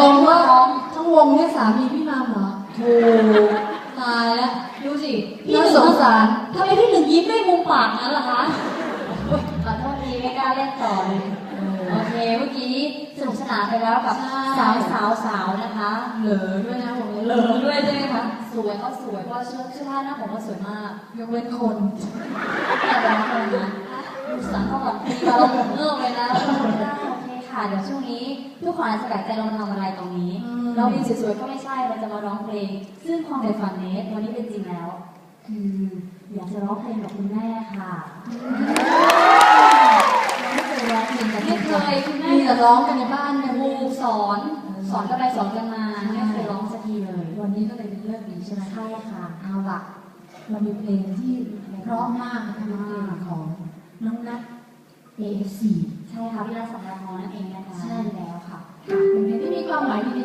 ลงว่าทั้งวงเนี่ยสามีพี่มามเหรอถูกตายแล้วดูสิพี่หน่านึ่งสงสารทำไมพี่หนึ่งยิ้มด้วยมุมปากนั้นล่ะคะขอโทษทีไม่กล้าเล่นต่อเลยโอเคเมื่อกี้สนุกสนานไปแล้วกับใช่สาวสาวสาวนะคะ เหลอด้วยนะผมเหลือด้วยใช่ไหมคะสวยก็สวยเพราะว่าเสื้อเสื้อผ้าหน้าผมก็สวยมากยกเว้นคนแต่ร้องเลยนะดูสังเขาก่อนตีเราผมเงือบเลยนะแล้วเราไม่ได้โอเคค่ะเดี๋ยวช่วงนี้ ทุกคนอาจจะแปลกใจเรามาทำอะไรตรงนี้เราวิวสวยๆก็ไม่ใช่เราจะมาร้องเพลง ซึ่งความในฝันเนสวันนี้เป็นจริงแล้ว คืออยากจะร้องเพลงกับคุณแม่ค่ะไม่เคยร้องเพลงกันไม่เคยคุณแม่มีแต่ร้องกันในบ้านกันครูสอน สอนกันไปสอนกันมาไม่เคยร้องสักทีเลยวันนี้ก็เลยเป็นเรื่องดีใช่ไหมใช่ค่ะ เอาล่ะ เรามีเพลงที่เพราะมากนะคะเป็นเพลงของน้องนัท AFC ใช่ค่ะพี่รัศดาทรนั่นเองนะคะ ใช่แล้ วค่ะ